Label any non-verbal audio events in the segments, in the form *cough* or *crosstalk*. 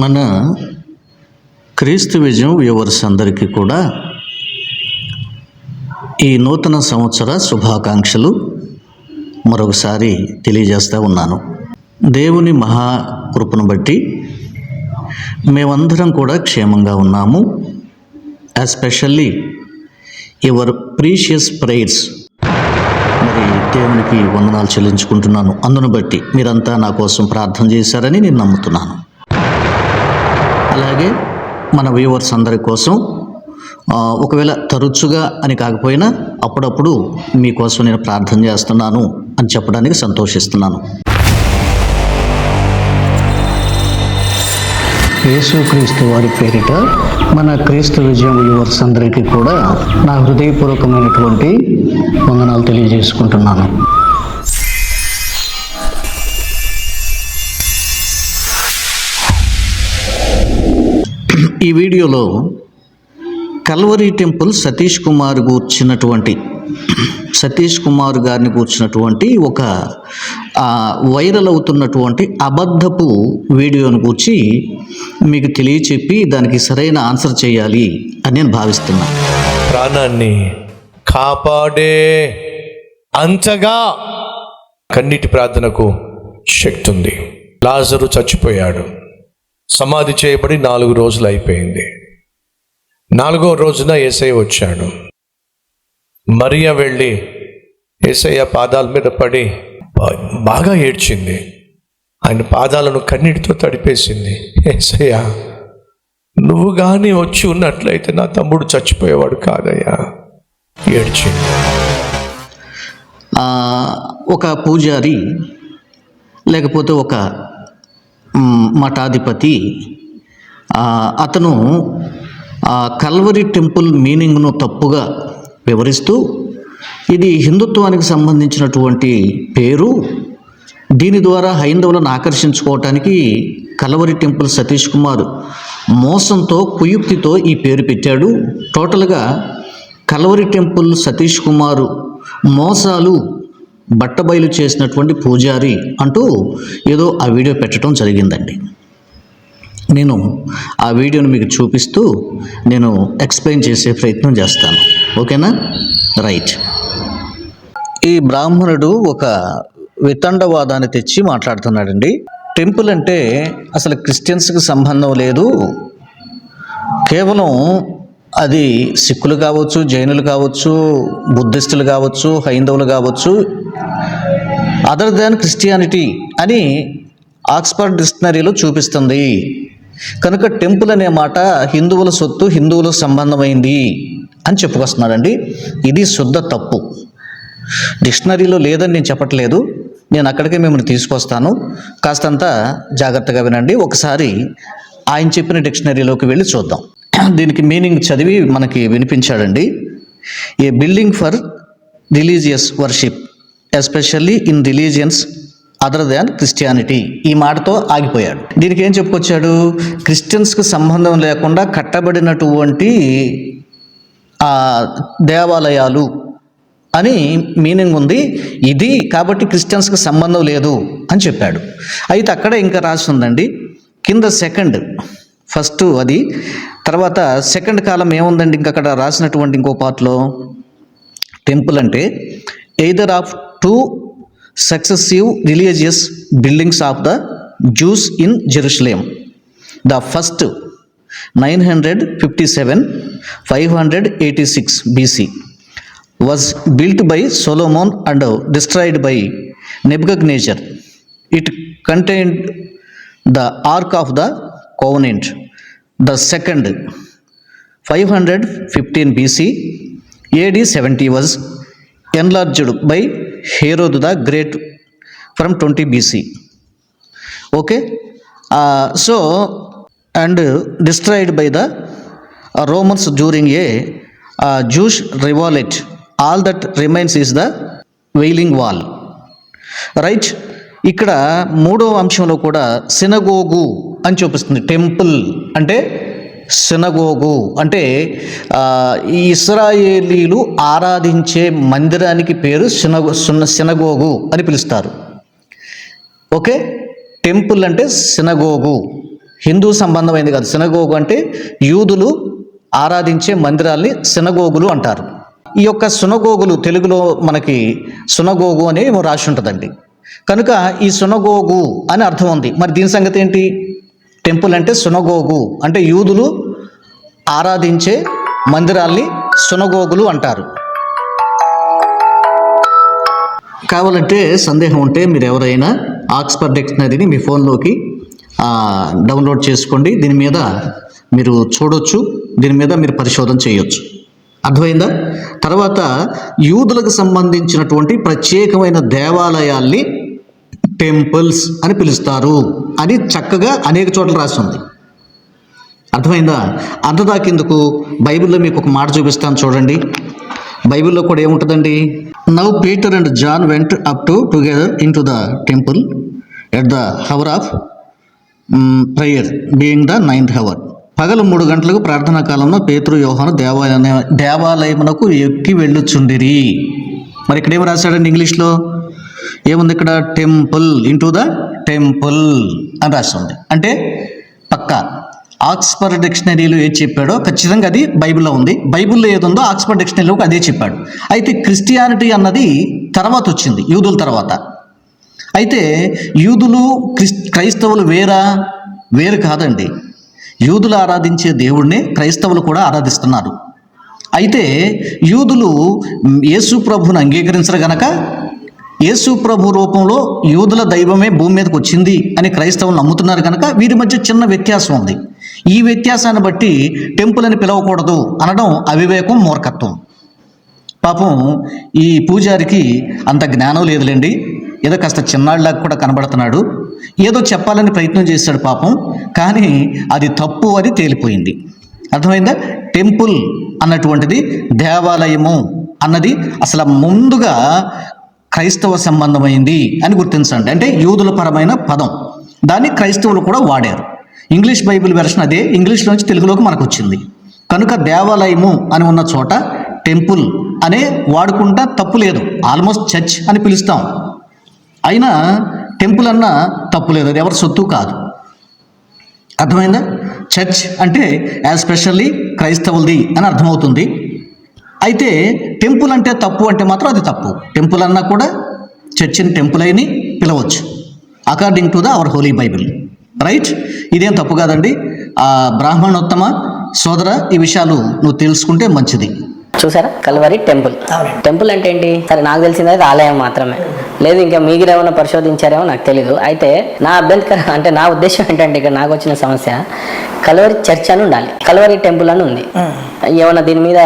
మన క్రీస్తు విజయం వ్యూవర్స్ అందరికీ కూడా ఈ నూతన సంవత్సర శుభాకాంక్షలు మరొకసారి తెలియజేస్తూ ఉన్నాను. దేవుని మహాకృపను బట్టి మేమందరం కూడా క్షేమంగా ఉన్నాము. Especially your precious prayers. మరి దేవునికి వందనాలు చెల్లించుకుంటున్నాను. అందును బట్టి మీరంతా నా కోసం ప్రార్థన చేశారని నేను నమ్ముతున్నాను. అలాగే మన వ్యూవర్స్ అందరి కోసం ఒకవేళ తరచుగా అని కాకపోయినా అప్పుడప్పుడు మీకోసం నేను ప్రార్థన చేస్తున్నాను అని చెప్పడానికి సంతోషిస్తున్నాను. యేసుక్రీస్తు వారి పేరిట మన క్రీస్తు విజయం వ్యూవర్స్ అందరికీ కూడా నా హృదయపూర్వకమైనటువంటి వందనాలు తెలియజేసుకుంటున్నాను. ఈ వీడియోలో కల్వరి టెంపుల్ సతీష్ కుమార్ కూర్చున్నటువంటి సతీష్ కుమార్ గారిని కూర్చున్నటువంటి ఒక వైరల్ అవుతున్నటువంటి అబద్ధపు వీడియోను కూర్చి మీకు తెలియచెప్పి దానికి సరైన ఆన్సర్ చేయాలి అని నేను భావిస్తున్నాను ప్రాణాన్ని కాపాడే అంతగా కన్నీటి ప్రార్థనకు శక్తి ఉంది లాజరు చచ్చిపోయాడు. సమాధి చేయబడి నాలుగు రోజులు అయిపోయింది. నాలుగో రోజున ఏసయ్య వచ్చాడు. మరియ వెళ్ళి ఏసయ్య పాదాల మీద పడి బాగా ఏడ్చింది. ఆయన పాదాలను కన్నీటితో తడిపేసింది. ఏసయ్య నువ్వు కానీ వచ్చి ఉన్నట్లయితే నా తమ్ముడు చచ్చిపోయేవాడు కాదయ్యా ఏడ్చింది. ఒక పూజారి లేకపోతే ఒక మఠాధిపతి. అతను కల్వరి టెంపుల్ మీనింగ్ను తప్పుగా వివరిస్తూ ఇది హిందుత్వానికి సంబంధించినటువంటి పేరు. దీని ద్వారా హైందవులను ఆకర్షించుకోవటానికి కలవరి టెంపుల్ సతీష్ కుమార్ మోసంతో కుయుక్తితో ఈ పేరు పెట్టాడు. టోటల్గా కలవరి టెంపుల్ సతీష్ కుమార్ మోసాలు బట్టబయలు చేసినటువంటి పూజారి అంటూ ఏదో ఆ వీడియో పెట్టడం జరిగిందండి. నేను ఆ వీడియోని మీకు చూపిస్తూ నేను ఎక్స్ప్లెయిన్ చేసే ప్రయత్నం చేస్తాను. ఓకేనా? రైట్. ఈ బ్రాహ్మణుడు ఒక వితండవాదాన్ని తెచ్చి మాట్లాడుతున్నాడండి. టెంపుల్ అంటే అసలు క్రిస్టియన్స్కి సంబంధం లేదు. కేవలం అది సిక్కులు కావచ్చు జైనులు కావచ్చు బుద్ధిస్టులు కావచ్చు హైందవులు కావచ్చు అదర్ దాన్ క్రిస్టియానిటీ అని ఆక్స్ఫర్డ్ డిక్షనరీలో చూపిస్తుంది. కనుక టెంపుల్ అనే మాట హిందువుల సొత్తు హిందువులకు సంబంధమైంది అని చెప్పుకొస్తున్నాడండి. ఇది శుద్ధ తప్పు. డిక్షనరీలో లేదని నేను చెప్పట్లేదు. నేను అక్కడికే మిమ్మల్ని తీసుకొస్తాను. కాస్తంత జాగ్రత్తగా వినండి. ఒకసారి ఆయన చెప్పిన డిక్షనరీలోకి వెళ్ళి చూద్దాం. దీనికి మీనింగ్ చదివి మనకి వినిపించాడండి. A building for religious worship especially in religions other than Christianity. ఈ మాటతో ఆగిపోయాడు. దీనికి ఏం చెప్పుకొచ్చాడు? క్రిస్టియన్స్కి సంబంధం లేకుండా కట్టబడినటువంటి దేవాలయాలు అని మీనింగ్ ఉంది. ఇది కాబట్టి క్రిస్టియన్స్కి సంబంధం లేదు అని చెప్పాడు. అయితే అక్కడ ఇంకా రాసి ఉందండి. కింద సెకండ్ ఫస్ట్ అది. తర్వాత సెకండ్ కాలం ఏముందండి? ఇంకా అక్కడ రాసినటువంటి ఇంకో పార్ట్లో టెంపుల్ అంటే either of two successive religious buildings of the Jews in Jerusalem. The first 957 586 BC was built by Solomon and destroyed by Nebuchadnezzar. It contained the Ark of the Covenant. The second 515 BC AD 70 was enlarged by Herod the great from twenty BC okay? So and destroyed by the Romans during a Jewish revolt. All that remains is the wailing wall. Right? ఇక్కడ మూడవ అంశంలో కూడా సినగోగు అని చూపిస్తుంది. Temple అంటే సినగోగు అంటే ఇస్రాయేలీలు ఆరాధించే మందిరానికి పేరు సినగో సున్న- సినగోగు అని పిలుస్తారు. ఓకే? టెంపుల్ అంటే సినగోగు. హిందూ సంబంధమైనది కాదు. సినగోగు అంటే యూదులు ఆరాధించే మందిరాల్ని సినగోగులు అంటారు. ఈ యొక్క సునగోగులు తెలుగులో మనకి సునగోగు అని రాసి ఉంటుందండి. కనుక ఈ సునగోగు అని అర్థం ఉంది. మరి దీని సంగతి ఏంటి? టెంపుల్ అంటే సునగోగు. అంటే యూదులు ఆరాధించే మందిరాల్ని సునగోగులు అంటారు. కావాలంటే సందేహం ఉంటే మీరు ఎవరైనా ఆక్స్ఫర్డ్ డిక్షనరీని మీ ఫోన్లోకి డౌన్లోడ్ చేసుకోండి. దీని మీద మీరు చూడొచ్చు. దీని మీద మీరు పరిశోధన చేయొచ్చు. అర్థమైందా? తర్వాత యూదులకు సంబంధించినటువంటి ప్రత్యేకమైన దేవాలయాల్ని టెంపుల్స్ అని పిలుస్తారు. అని చక్కగా అనేక చోట్ల రాసి ఉంది అర్థమైందా అంతదాకెందుకు బైబిల్లో మీకు ఒక మాట చూపిస్తాను చూడండి. బైబిల్లో కూడా ఏముంటుందండి? Now Peter and John went up to together into the temple at the hour of prayer being the ninth hour పగలు మూడు గంటలకు ప్రార్థనా కాలంలో పేతురు యోహాను దేవాలయ దేవాలయమునకు ఎక్కి వెళ్ళుచుండిరి. మరి ఇక్కడ రాశాడండి ఇంగ్లీష్లో? ఏముంది ఇక్కడ? టెంపుల్ ఇంటూ ద టెంపుల్ అని రాస్తుంది అంటే పక్కా. ఆక్స్ఫర్డ్ డిక్షనరీలో ఏది చెప్పాడో? ఖచ్చితంగా అది బైబిల్లో ఉంది. బైబిల్లో ఏది ఉందో ఆక్స్ఫర్డ్ డిక్షనరీలో అదే చెప్పాడు. అయితే క్రిస్టియానిటీ అన్నది తర్వాత వచ్చింది యూదుల తర్వాత. అయితే యూదులు క్రిస్ క్రైస్తవులు వేరా? వేరు కాదండి. యూదులు ఆరాధించే దేవుడిని క్రైస్తవులు కూడా ఆరాధిస్తున్నారు. అయితే యూదులు యేసు ప్రభుని అంగీకరించరు గనక యేసు ప్రభు రూపంలో యూదుల దైవమే భూమి మీదకి వచ్చింది అని క్రైస్తవులు నమ్ముతున్నారు కనుక వీరి మధ్య చిన్న వ్యత్యాసం ఉంది. ఈ వ్యత్యాసాన్ని బట్టి టెంపుల్ అని పిలవకూడదు అనడం అవివేకం మూర్ఖత్వం. పాపం ఈ పూజారికి అంత జ్ఞానం లేదులేండి. ఏదో కాస్త చిన్నాళ్ళలాగా కూడా కనబడుతున్నాడు. ఏదో చెప్పాలని ప్రయత్నం చేశాడు పాపం. కానీ అది తప్పు అని తేలిపోయింది. అర్థమైందా? టెంపుల్ అన్నటువంటిది దేవాలయము అన్నది అసలు ముందుగా క్రైస్తవ సంబంధమైంది అని గుర్తించండి. అంటే యూదుల పరమైన పదం. దాన్ని క్రైస్తవులు కూడా వాడారు. ఇంగ్లీష్ బైబిల్ వెర్షన్ అదే. ఇంగ్లీష్ నుంచి తెలుగులోకి మనకు వచ్చింది కనుక దేవాలయము అని ఉన్న చోట టెంపుల్ అనే వాడుకుంటా తప్పు లేదు. ఆల్మోస్ట్ చర్చ్ అని పిలుస్తాం. అయినా టెంపుల్ అన్న తప్పు లేదు. అది ఎవరి సొత్తు కాదు. అర్థమైందా? చర్చ్ అంటే యాజ్ స్పెషల్లీ క్రైస్తవులది అని అర్థమవుతుంది. అయితే టెంపుల్ అంటే తప్పు అంటే మాత్రం అది తప్పు. టెంపుల్ అన్నా కూడా చర్చిని టెంపుల్ అయిని పిలవచ్చు. According to the our holy Bible right ఇదేం తప్పు కాదండి. ఆ బ్రాహ్మణోత్తమ సోదర ఈ విషయాలు నువ్వు తెలుసుకుంటే మంచిది. చూసారా? Calvary temple. టెంపుల్ అంటే ఏంటి? సరే నాకు తెలిసింది అయితే ఆలయం మాత్రమే. లేదు ఇంకా మీరు ఏమైనా పరిశోధించారేమో నాకు తెలీదు. అయితే నా అభ్యంతరం అంటే నా ఉద్దేశం ఏంటంటే ఇక్కడ నాకు వచ్చిన సమస్య కల్వరి చర్చ్ అని ఉండాలి. కల్వరి టెంపుల్ అని ఉంది. ఏమన్నా దీని మీద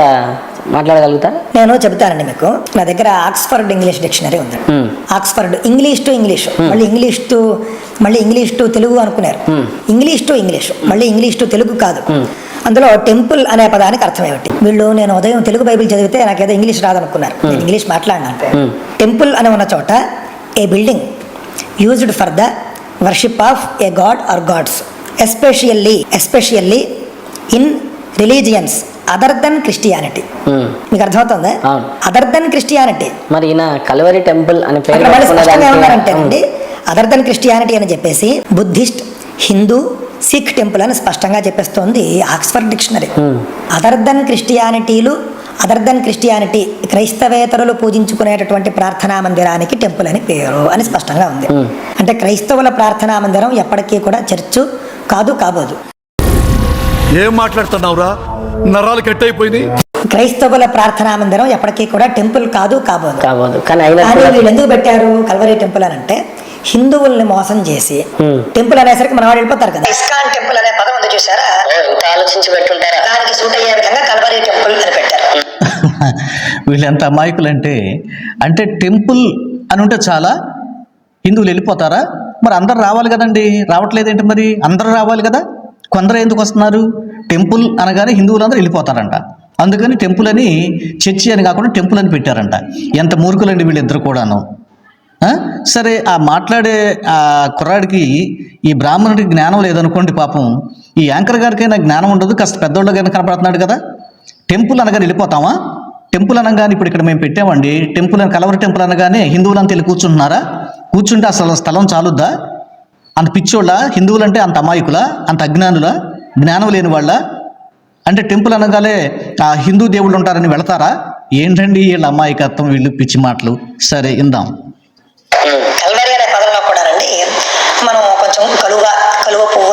మాట్లాడగలుగుతారా? నేను చెబుతానండి మీకు. నా దగ్గర ఆక్స్ఫర్డ్ ఇంగ్లీష్ డిక్షనరీ ఉంది. Hmm. Oxford English to English. మళ్ళీ ఇంగ్లీష్ టు మళ్ళీ ఇంగ్లీష్ టు తెలుగు అనుకున్నారు. English to English. మళ్ళీ ఇంగ్లీష్ టు తెలుగు కాదు. అందులో టెంపుల్ అనే పదానికి అర్థం ఏమిటి? వీళ్ళు నేను ఉదయం తెలుగు బైబిల్ చదివితే నాకేదో ఇంగ్లీష్ రాదనుకున్నారు. నేను ఇంగ్లీష్ మాట్లాడినాను. టెంపుల్ అని ఉన్న చోట a building used for the worship of a god or gods especially especially in religions other than Christianity. మీకు అర్థమవుతుందా. అదర్ దెన్ క్రిస్టియానిటీ మరి ఈయన కల్వరి టెంపుల్ అని పేరు దానికి- ఏమన్నారంటేనండి అదర్ దెన్ క్రిస్టియానిటీ అని చెప్పేసి బుద్ధిస్ట్ హిందూ సిక్ టెంపుల్ అని స్పష్టంగా చెప్పేస్తోంది ఆక్స్ఫర్డ్ డిక్షనరీ అదర్ దెన్ క్రిస్టియానిటీలు అదర్ దెన్ క్రిస్టియానిటీ క్రైస్తవేతరులు పూజించుకునేటటువంటి ప్రార్థనా మందిరానికి టెంపుల్ అని పేరు అని స్పష్టంగా ఉంది. అంటే క్రైస్తవుల ప్రార్థనా మందిరం ఎప్పటికీ కూడా చర్చు కాదు కాబోదు. ఏం మాట్లాడుతున్నావురా? నరాలు కట్ అయిపోయినాయి క్రైస్తవుల ప్రార్థనా మందిరం ఎప్పటికీ కూడా టెంపుల్ కాదు కాబోదు. కాబోదు. కానీ వీళ్ళు ఎందుకు పెట్టారు? కల్వరి టెంపుల్ అని అంటే హిందువుల్ని మోసం చేసి. టెంపుల్ అనేసరికి మన వాడు వెళ్ళిపోతారు కదా. ఇస్కాన్ టెంపుల్ అనే పదం ఉంది చూసారా ఇంత ఆలోచించి పెట్టుంటారా? దానికి సూట్ అయ్యే విధంగా కల్వరి టెంపుల్ అని పెట్టారు. *laughs* వీళ్ళు ఎంత అమాయకులంటే అంటే టెంపుల్ అని ఉంటే చాలా హిందువులు వెళ్ళిపోతారా? మరి అందరు రావాలి కదండి. రావట్లేదేంటి మరి? అందరూ రావాలి కదా? కొందరు ఎందుకు వస్తున్నారు? టెంపుల్ అనగానే హిందువులందరూ వెళ్ళిపోతారంట. అందుకని టెంపుల్ అని చర్చి అని కాకుండా టెంపుల్ అని పెట్టారంట. ఎంత మూర్ఖులండి వీళ్ళిద్దరు కూడాను. సరే ఆ మాట్లాడే ఆ కుర్రాడికి ఈ బ్రాహ్మణుడికి జ్ఞానం లేదనుకోండి పాపం. ఈ యాంకర్ గారికైనా జ్ఞానం ఉండదు కాస్త పెద్దోళ్ళకైనా కనపడుతున్నాడు కదా. టెంపుల్ అనగానే వెళ్ళిపోతామా? టెంపుల్ అనగానే ఇప్పుడు ఇక్కడ మేము పెట్టామండి. టెంపుల్ అని కలవరి టెంపుల్ అనగానే హిందువులంతా వెళ్ళి కూర్చుంటున్నారా? కూర్చుంటే అసలు స్థలం చాలుద్దా? అంత పిచ్చోళ్ళ హిందువులంటే అంత అమాయకుల అంత అజ్ఞానుల జ్ఞానం లేని వాళ్ళ? అంటే టెంపుల్ అనగానే ఆ హిందూ దేవుళ్ళు ఉంటారని వెళతారా? ఏంటండి వీళ్ళ అమాయకత్వం వీళ్ళు పిచ్చి మాటలు? సరే ఇందాం. మనం కొంచెం కలువ కలువ పువ్వు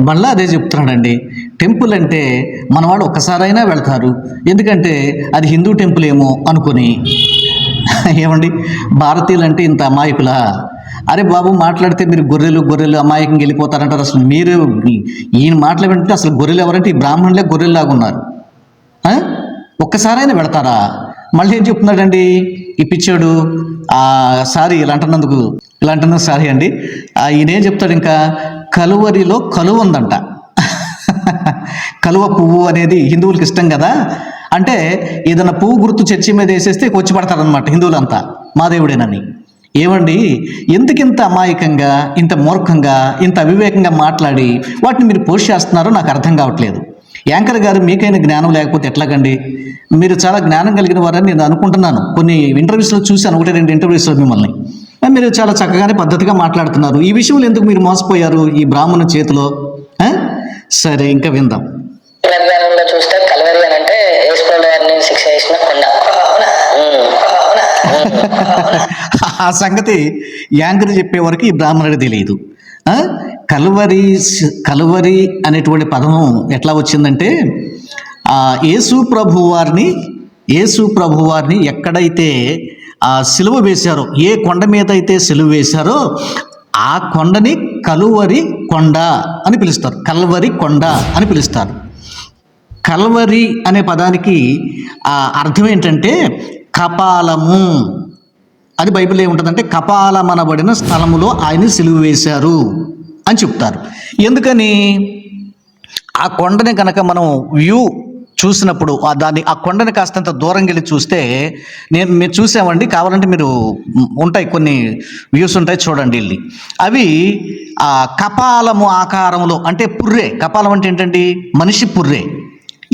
మళ్ళీ అదే చెప్తున్నాడండి. టెంపుల్ అంటే మన వాళ్ళు ఒక్కసారైనా వెళ్తారు. ఎందుకంటే అది హిందూ టెంపుల్ ఏమో అనుకొని. ఏమండి? భారతీయులు అంటే ఇంత అమాయకులా? అరే బాబు మాట్లాడితే మీరు గొర్రెలు గొర్రెలు అమాయకంగా వెళ్ళిపోతారంటారు. అసలు మీరు ఈయన మాటలు వింటే అసలు గొర్రెలు ఎవరంటే ఈ బ్రాహ్మణులే గొర్రెల్లాగా ఉన్నారు. ఒక్కసారైనా వెళతారా? మళ్ళీ ఏం చెప్తున్నాడండి? ఈ పిచ్చోడు ఆ సారీ ఇలా అంటున్నందుకు ఇలా అంటున్నందుకు సారీ అండి. ఆ, ఈయన ఏం చెప్తాడు ఇంకా? కలువరిలో కలువ ఉందంట. కలువ పువ్వు అనేది హిందువులకు ఇష్టం కదా? అంటే ఏదైనా పువ్వు గుర్తు చర్చి మీద వేసేస్తే వచ్చి పడతారనమాట హిందువులంతా. మా దేవుడేనని. ఏమండి? ఎందుకు ఇంత అమాయకంగా ఇంత మూర్ఖంగా ఇంత అవివేకంగా మాట్లాడి వాటిని మీరు పోస్ట్ చేస్తున్నారో నాకు అర్థం కావట్లేదు. యాంకర్ గారు మీకైనా జ్ఞానం లేకపోతే ఎట్లాగండి? మీరు చాలా జ్ఞానం కలిగిన వారని నేను అనుకుంటున్నాను. కొన్ని ఇంటర్వ్యూస్లో చూశాను ఒకటి రెండు ఇంటర్వ్యూస్లో మిమ్మల్ని. మీరు చాలా చక్కగానే పద్ధతిగా మాట్లాడుతున్నారు ఈ విషయంలో ఎందుకు మీరు మోసపోయారు ఈ బ్రాహ్మణ చేతిలో? సరే ఇంకా విందాం విజ్ఞానంలో చూస్తే కల్వరి అని అంటే యేసుప్రభు వారిని శిక్ష చేసిన కొండ ఉమ్. ఆ సంగతి యాంకర్ చెప్పే వరకు ఈ బ్రాహ్మణుడికి తెలియదు? కలువరి కలువరి అనేటువంటి పదం ఎట్లా వచ్చిందంటే ఆ యేసు ప్రభు వారిని యేసు ప్రభు వారిని ఎక్కడైతే ఆ సిలువ వేశారో. ఏ కొండ మీద అయితే సిలువ వేశారో ఆ కొండని కలువరి కొండ అని పిలుస్తారు. కల్వరి కొండ అని పిలుస్తారు. కల్వరి అనే పదానికి ఆ అర్థం ఏంటంటే కపాలము అది బైబిల్ ఏముంటుందంటే కపాలమనబడిన స్థలములో ఆయన సిలువ వేశారు అని చెప్తారు. ఎందుకని? ఆ కొండని కనుక మనం వ్యూ చూసినప్పుడు ఆ దాన్ని ఆ కొండని కాస్తంత దూరం వెళ్ళి చూస్తే నేను మీరు చూసామండి కావాలంటే మీరు ఉంటాయి కొన్ని వ్యూస్ ఉంటాయి చూడండి వెళ్ళి అవి ఆ కపాలము ఆకారంలో అంటే పుర్రె కపాలం అంటే ఏంటండి? మనిషి పుర్రె.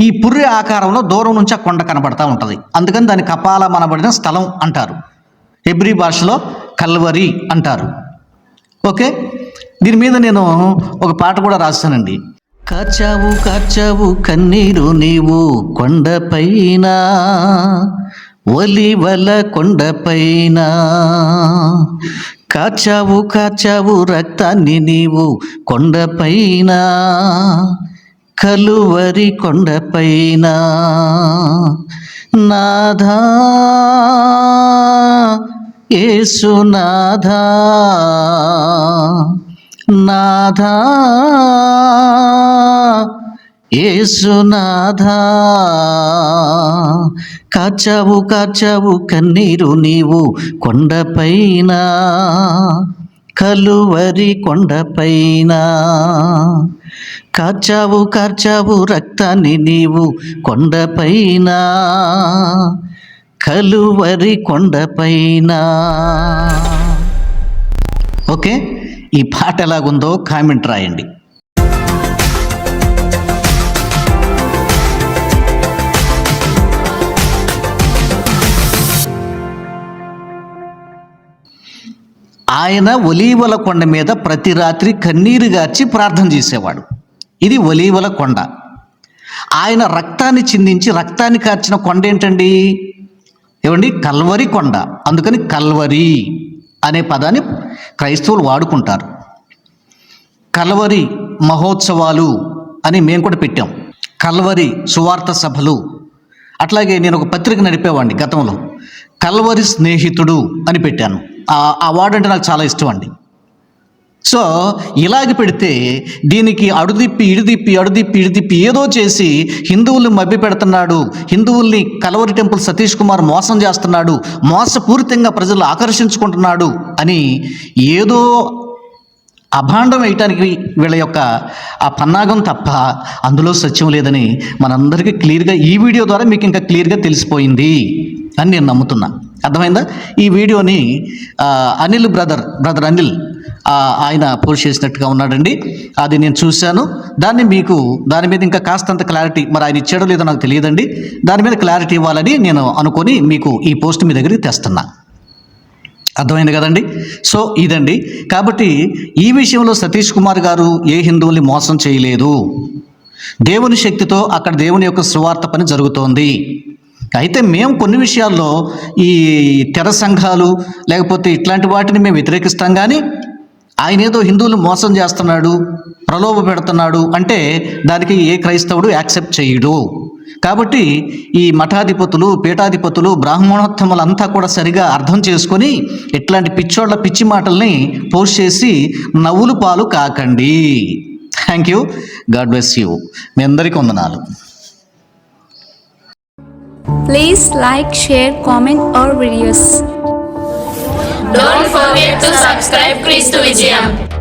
ఈ పుర్రె ఆకారంలో దూరం నుంచి ఆ కొండ కనబడతా ఉంటుంది. అందుకని దాన్ని కపాలం అనబడిన స్థలం అంటారు. హెబ్రీ భాషలో కల్వరి అంటారు. ఓకే? దీని మీద నేను ఒక పాట కూడా రాస్తానండి. కాచావు కాచావు కన్నీరు నీవు కొండపైన ఒలివల కొండపైన. కాచావు కాచావు రక్తాన్ని నీవు కొండపైన కలువరి కొండపైన. నాథా ఏసునాథా నాథ ఏసునాథ కాచావు కాచావు కన్నీరు నీవు కొండపైన కలువరి కొండపైన కాచావు కార్చావు రక్తాన్ని నీవు కొండపైన కలువరి కొండపైన. ఓకే? ఈ పాట ఎలాగుందో కామెంట్ రాయండి. ఆయన ఒలీవల కొండ మీద ప్రతి రాత్రి కన్నీరు గార్చి ప్రార్థన చేసేవాడు. ఇది ఒలీవల కొండ. ఆయన రక్తాన్ని చిందించి రక్తాన్ని కార్చిన కొండ ఏంటండి? ఏమండి? కల్వరి కొండ. అందుకని కల్వరి. అనే పదాన్ని క్రైస్తవులు వాడుకుంటారు. కలవరి మహోత్సవాలు అని మేము కూడా పెట్టాం. కల్వరి సువార్త సభలు. అట్లాగే నేను ఒక పత్రిక నడిపేవాడిని గతంలో. కల్వరి స్నేహితుడు అని పెట్టాను. ఆ ఆ వార్డు అంటే నాకు చాలా ఇష్టం అండి. సో ఇలాగ పెడితే దీనికి అడుదిప్పి ఇడిదిప్పి అడుదిప్పి ఇడిదిప్పి ఏదో చేసి హిందువుల్ని మభ్య పెడుతున్నాడు. హిందువుల్ని కలవరి టెంపుల్ సతీష్ కుమార్ మోసం చేస్తున్నాడు. మోసపూరితంగా ప్రజలు ఆకర్షించుకుంటున్నాడు అని ఏదో అభాండం వేయటానికి వీళ్ళ యొక్క ఆ పన్నాగం తప్ప అందులో సత్యం లేదని మనందరికీ క్లియర్గా ఈ వీడియో ద్వారా మీకు ఇంకా క్లియర్గా తెలిసిపోయింది అని నేను నమ్ముతున్నా. అర్థమైందా? ఈ వీడియోని అనిల్ బ్రదర్ బ్రదర్ అనిల్ ఆయన పోస్ట్ చేసినట్టుగా ఉన్నాడండి. అది నేను చూశాను. దాన్ని మీకు దాని మీద ఇంకా కాస్తంత క్లారిటీ మరి ఆయన ఇచ్చాడో లేదో నాకు తెలియదండి. దాని మీద క్లారిటీ ఇవ్వాలని నేను అనుకొని మీకు ఈ పోస్ట్ మీ దగ్గరికి తెస్తున్నా. అర్థమైంది కదండి? సో ఇదండి. కాబట్టి ఈ విషయంలో సతీష్ కుమార్ గారు ఏ హిందువుల్ని మోసం చేయలేదు. దేవుని శక్తితో అక్కడ దేవుని యొక్క సువార్త పని జరుగుతోంది. అయితే మేము కొన్ని విషయాల్లో ఈ తెర సంఘాలు లేకపోతే ఇట్లాంటి వాటిని మేము వ్యతిరేకిస్తాం కానీ ఆయన ఏదో హిందువులు మోసం చేస్తున్నాడు ప్రలోభ పెడుతున్నాడు అంటే దానికి ఏ క్రైస్తవుడు యాక్సెప్ట్ చేయడు. కాబట్టి ఈ మఠాధిపతులు పీఠాధిపతులు బ్రాహ్మణోత్తములంతా కూడా సరిగా అర్థం చేసుకొని ఇట్లాంటి పిచ్చోళ్ళ పిచ్చి మాటల్ని పోస్ట్ చేసి నవ్వులు పాలు కాకండి. Thank you God bless you మీ అందరికీ వందనాలు. Please like share comment our videos Don't forget to subscribe Christu Vijayam.